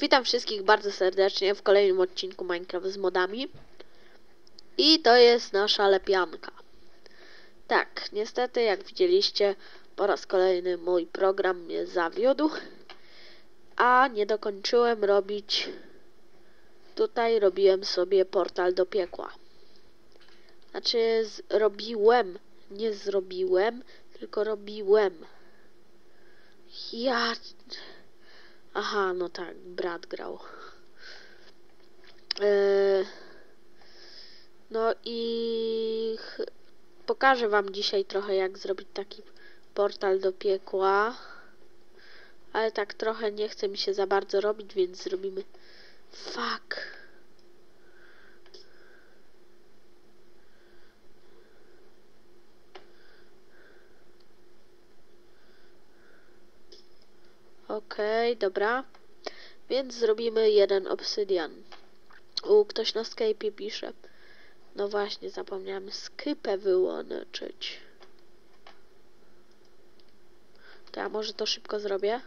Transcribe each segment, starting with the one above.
Witam wszystkich bardzo serdecznie w kolejnym odcinku Minecraft z modami. I to jest nasza lepianka. Tak, niestety jak widzieliście, po raz kolejny mój program mnie zawiódł. A nie dokończyłem robić... Tutaj robiłem sobie portal do piekła. Znaczy, robiłem, nie zrobiłem, tylko robiłem. Ja... Aha, no tak, brat grał. Yy, no i pokażę wam dzisiaj trochę jak zrobić taki portal do piekła. Ale tak trochę nie chce mi się za bardzo robić, więc zrobimy... Fuck. Okej, okay, dobra. Więc zrobimy jeden obsydian. U, ktoś na Skype pisze. No właśnie, zapomniałem Skype wyłączyć. To ja może to szybko zrobię.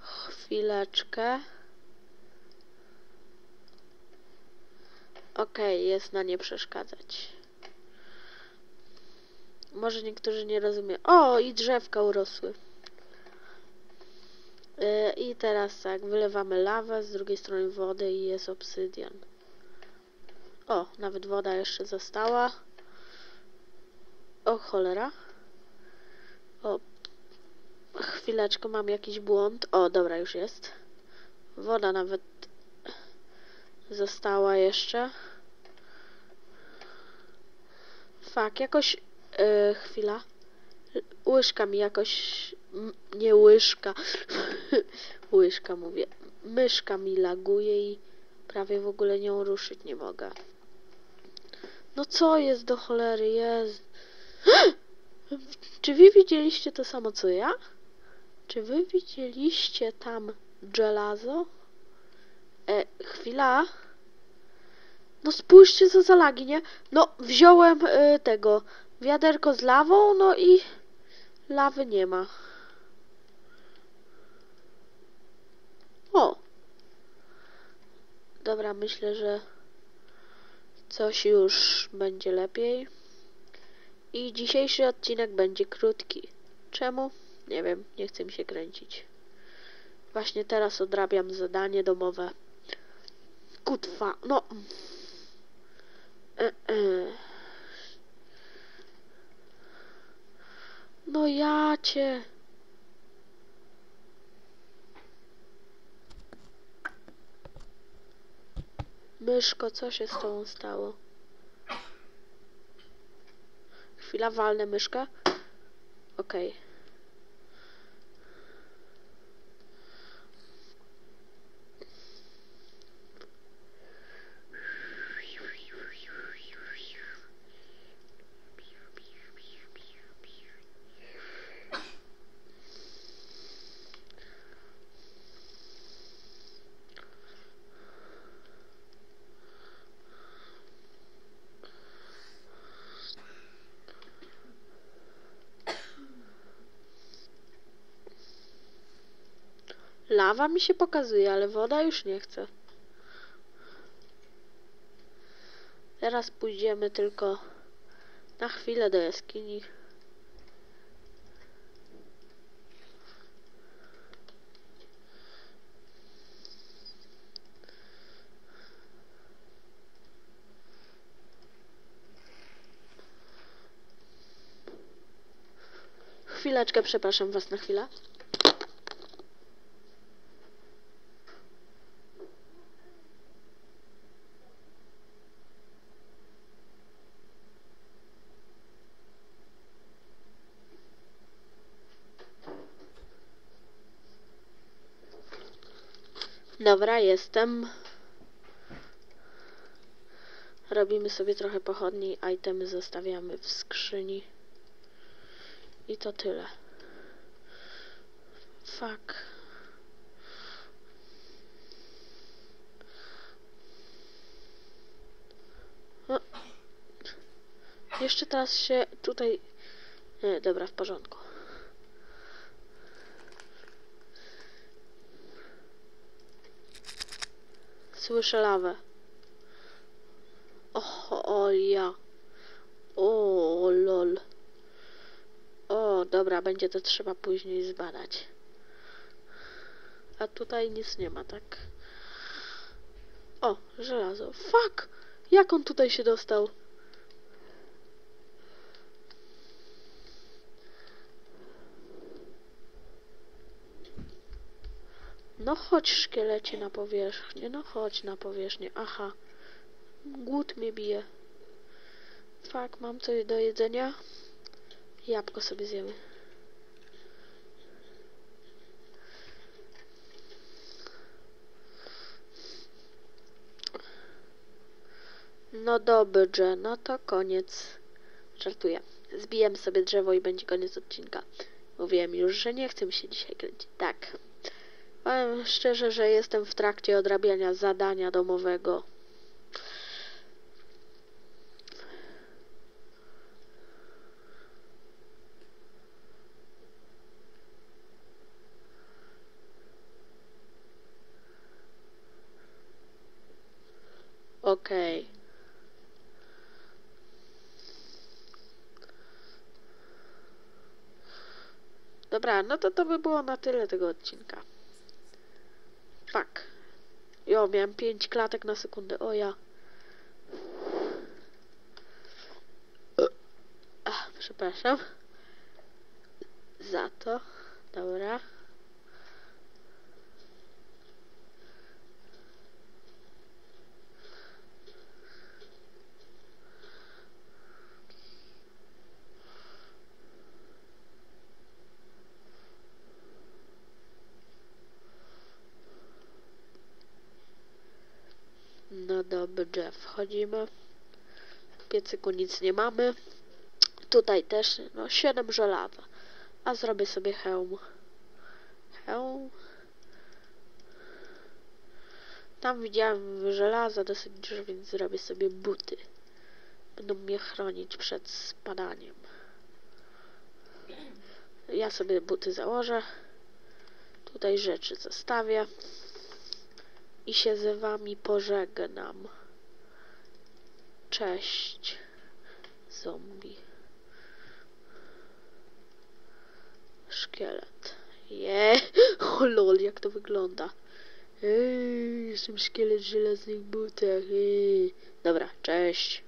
Chwileczkę. Okej, okay, jest na nie przeszkadzać. Może niektórzy nie rozumieją. O, i drzewka urosły. Yy, I teraz tak, wylewamy lawę, z drugiej strony wodę i jest obsydian. O, nawet woda jeszcze została. O, cholera. O, chwileczkę, mam jakiś błąd. O, dobra, już jest. Woda nawet została jeszcze. Fak, jakoś Yy, chwila. Łyżka mi jakoś... Nie łyżka. łyżka mówię. Myszka mi laguje i prawie w ogóle nią ruszyć nie mogę. No co jest do cholery, jest. Czy wy widzieliście to samo co ja? Czy wy widzieliście tam żelazo? E, chwila. No spójrzcie co za lagi, nie? No wziąłem y, tego wiaderko z lawą, no i lawy nie ma. O! Dobra, myślę, że coś już będzie lepiej. I dzisiejszy odcinek będzie krótki. Czemu? Nie wiem, nie chcę mi się kręcić. Właśnie teraz odrabiam zadanie domowe. Kutwa, no. E -e. No ja cię. Myszko, co się z tobą stało? Chwila, walnę myszkę. Okej. Okay. Lawa mi się pokazuje, ale woda już nie chce. Teraz pójdziemy tylko na chwilę do jaskini. Chwileczkę, przepraszam was na chwilę. Dobra, jestem. Robimy sobie trochę pochodni, itemy zostawiamy w skrzyni. I to tyle. Fuck. Jeszcze teraz się tutaj... Nie, dobra, w porządku. Słyszę lawę. O, o ja. O, lol. O, dobra, będzie to trzeba później zbadać. A tutaj nic nie ma, tak? O, żelazo. Fuck! Jak on tutaj się dostał? No chodź, szkielecie na powierzchnię. No chodź na powierzchnię. Aha. Głód mnie bije. Fuck, mam coś do jedzenia? Jabłko sobie zjemy. No dobrze, no to koniec. Żartuję. Zbijemy sobie drzewo i będzie koniec odcinka. Mówiłem już, że nie chcę się dzisiaj kręcić. Tak. Powiem szczerze, że jestem w trakcie odrabiania zadania domowego. Okej. Dobra, no to to by było na tyle tego odcinka. Fuck. Jo, miałem 5 klatek na sekundę. O ja. Ach, przepraszam. Za to. Dobra. No dobrze, wchodzimy. W piecyku nic nie mamy. Tutaj też, no 7 żelaza. A zrobię sobie hełm. Hełm. Tam widziałem żelaza dosyć dużo, więc zrobię sobie buty. Będą mnie chronić przed spadaniem. Ja sobie buty założę. Tutaj rzeczy zostawię i się z wami pożegnam. Cześć, zombie. Szkielet. Je, o lol, jak to wygląda. Ej, jestem szkielet w żelaznych butach. Ej. Dobra, cześć.